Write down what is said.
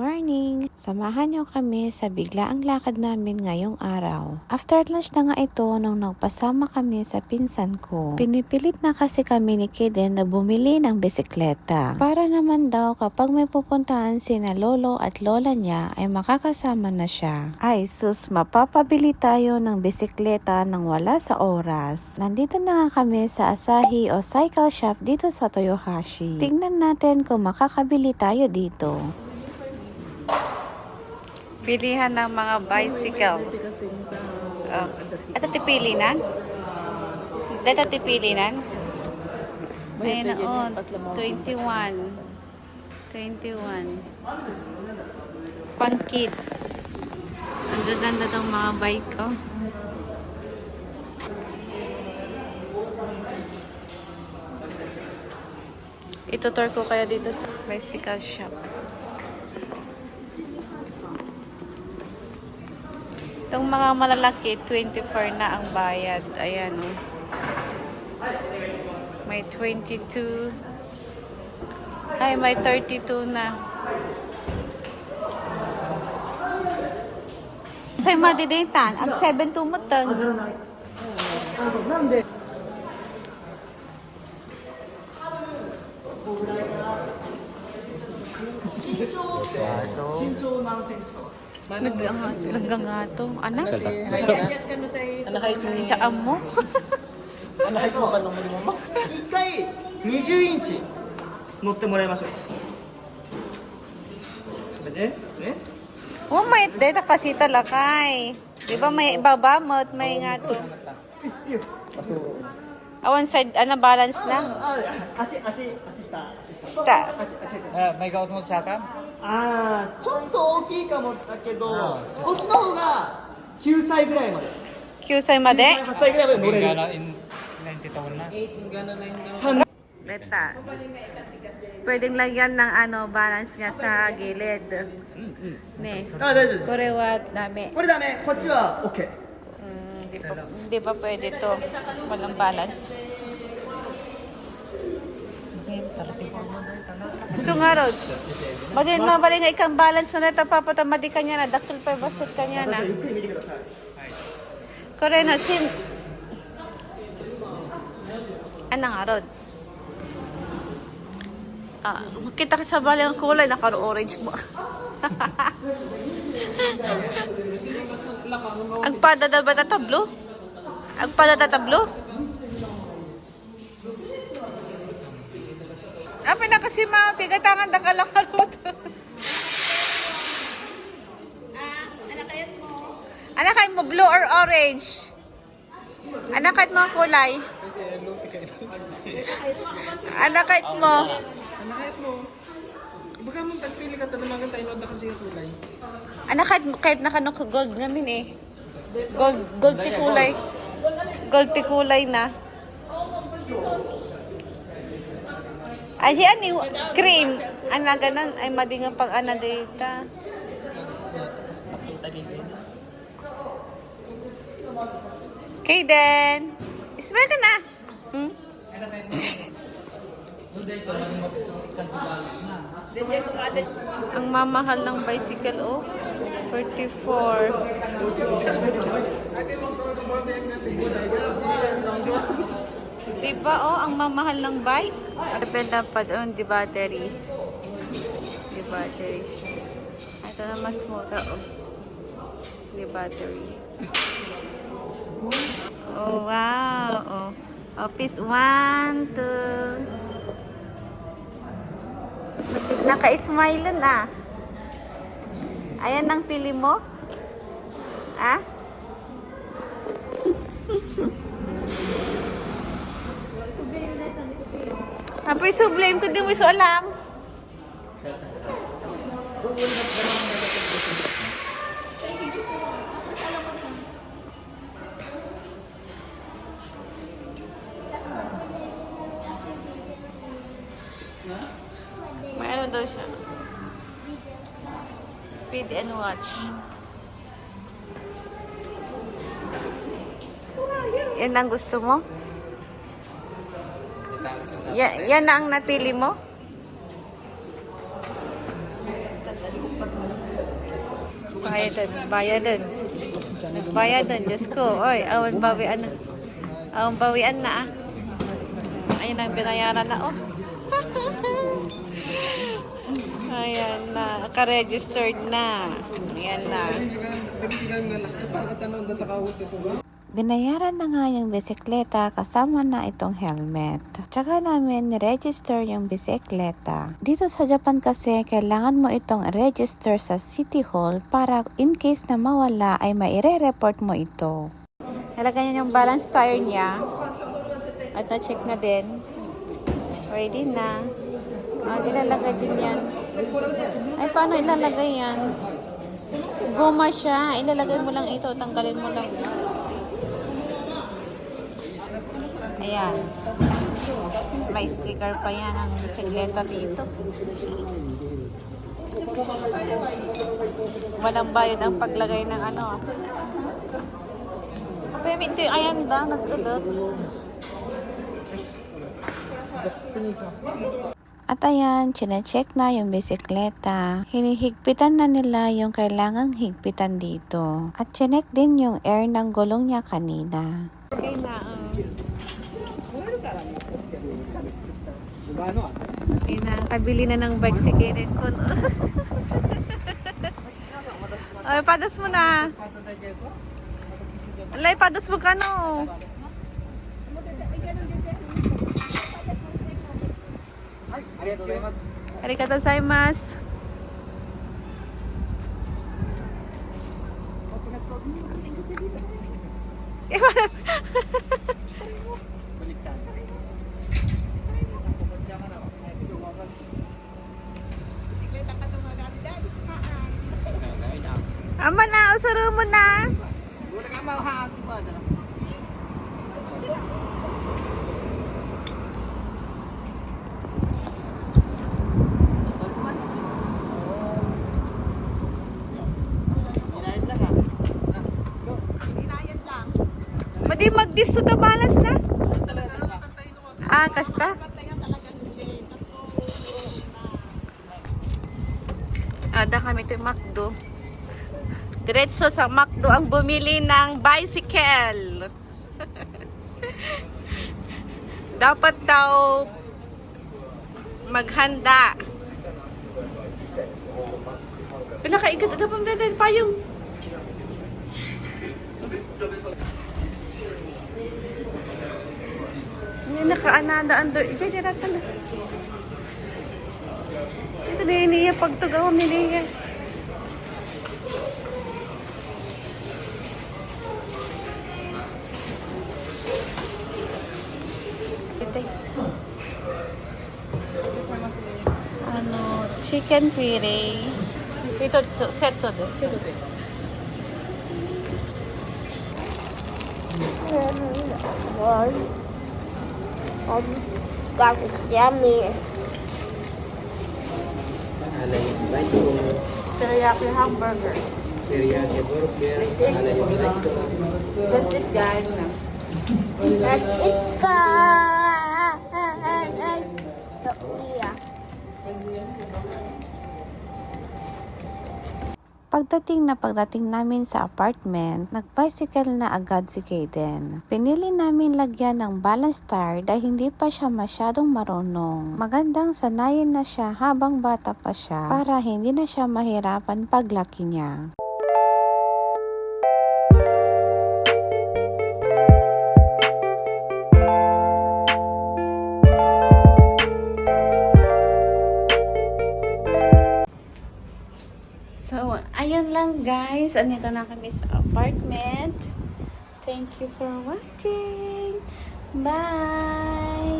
morning! Samahan niyo kami sa biglaang lakad namin ngayong araw. After lunch na nga ito nung nagpasama kami sa pinsan ko. Pinipilit na kasi kami ni Kiden na bumili ng bisikleta. Para naman daw kapag may pupuntahan sina lolo at lola niya ay makakasama na siya. Ay sus, mapapabili tayo ng bisikleta nang wala sa oras. Nandito na nga kami sa Asahi o cycle shop dito sa Toyohashi. Tingnan natin kung makakabili tayo dito. Bilihan ng mga bicycle. Oh. Ito tipilinan? Ito tipilinan? Na, oh, 21. 21. Pang kids. Ang gaganda ng mga bike, oh. Itutur ko kaya dito sa bicycle shop. Itong mga malalaki, 24 na ang bayad. Ayan. Oh. May 22. Ay, may 32 na. Sa'yo madidetan, ang 7 tumutang. Nande. 신조 신조 남생초 なんで Hanggang nga to. Anak, Anak height ni tsaan mo. Anak height mo ba nung huli mo? 一回20インチ乗ってもらいましょうこれねね Oh, may data kasi talakay. Di ba may babamot, may nga to. いいよ Ah, one side, ano, balance na? ああ足足足下足下 Sta. 足足足 Ah, may gaot mo sa akin? ああちょっと大きいかもだけどこっちの方が9歳ぐらいまで Q まで8歳ぐらいまで乗れる in 90 taon na. 三 Beta. Pwedeng lagyan ng ano, balance niya sa gilid. Ne. あ大丈夫です Kore wa dami. これダメこっちは OK hindi pa, hindi pa pwede to. Walang balance. Sungarod. Bagay mo bali nga ikang balance na neta papatamadi ka niya na. Dakil pa basit ka niya na. Kore na sim. Anang arod. Ah, makita ka sa bali ang kulay. Nakaro-orange mo. ang padada ba tatablo? Ang padada tablo? Apa na kasi mga tigatangan da ka lang karot. Anak kahit mo blue or orange? Anak kahit mo ang kulay? Anak kahit mo? Anak mo. Baka mong tagpili ka talaga tayo na kasi yung kulay. Anak kahit, kahit nakanong ka gold ngamin eh. Gold, gold ti kulay. Gold ti kulay na. Ay, di ani, cream. Ana, ganan. Ay, madi nga pang ana data. Okay, then. Smile ka na. Hmm? Ang mamahal ng bicycle, oh. 44. Diba, oh, ang mamahal ng bike? Depende pa doon, di battery. Di battery. Ito na mas mura, oh. Di battery. Oh, wow. Oh. Office 1, 2. Naka-smile na. Ayan ang pili mo? Ah? Apoy sublime ko di mo iso alam. May ano daw siya. Speed and watch. Yan ang gusto mo? Ya, yan na ang napili mo? Bayad din, bayad din. Bayad din, Diyos ko. Oy, awan bawian na. Awan bawian na ah. Ayun ang binayaran na oh. Ayan na, naka-registered na. Ayan na. Binayaran na nga yung bisikleta kasama na itong helmet. Tsaka namin ni-register yung bisikleta. Dito sa Japan kasi, kailangan mo itong register sa City Hall para in case na mawala ay maire-report mo ito. Nalagay niya yung balance tire niya. At na-check na din. Ready na. Ah, ilalagay din yan. Ay, paano ilalagay yan? Guma siya. Ilalagay mo lang ito. Tanggalin mo lang. Ayan. May sticker pa yan ang bisikleta dito. Walang bayad ang paglagay ng ano. Pero ito ayan daw, nagdudot. At ayan, chinecheck na yung bisikleta. Hinihigpitan na nila yung kailangang higpitan dito. At chinek din yung air ng gulong niya kanina. Okay na, um, okay na, kabili na ng bike si Kenneth ko. Ay, padas mo na. Alay, padas mo ka no. Arigatou gozaimasu. Ama na, usuro mo na. Madi mag-disto ta balas na. Ah, kasta? Ada kami to McDo. Diretso sa McDo ang bumili ng bicycle. Dapat daw maghanda. Pila ka ikat ada pang payong. Hindi nakaanada under. Diyan dira ka na. Ito na yun niya pagtugaw ni niya. Ito. Ano, chicken puree. Ito, seto desu. That was yummy. Ada yang baik itu Teriyaki hamburger. teriyaki burger, ada yang baik itu That's it, guys. That's it, guys. Yeah. Pagdating na pagdating namin sa apartment, nag-bicycle na agad si Kaden. Pinili namin lagyan ng balance tire dahil hindi pa siya masyadong marunong. Magandang sanayin na siya habang bata pa siya para hindi na siya mahirapan paglaki niya. Lang guys. Andito na kami sa apartment. Thank you for watching. Bye!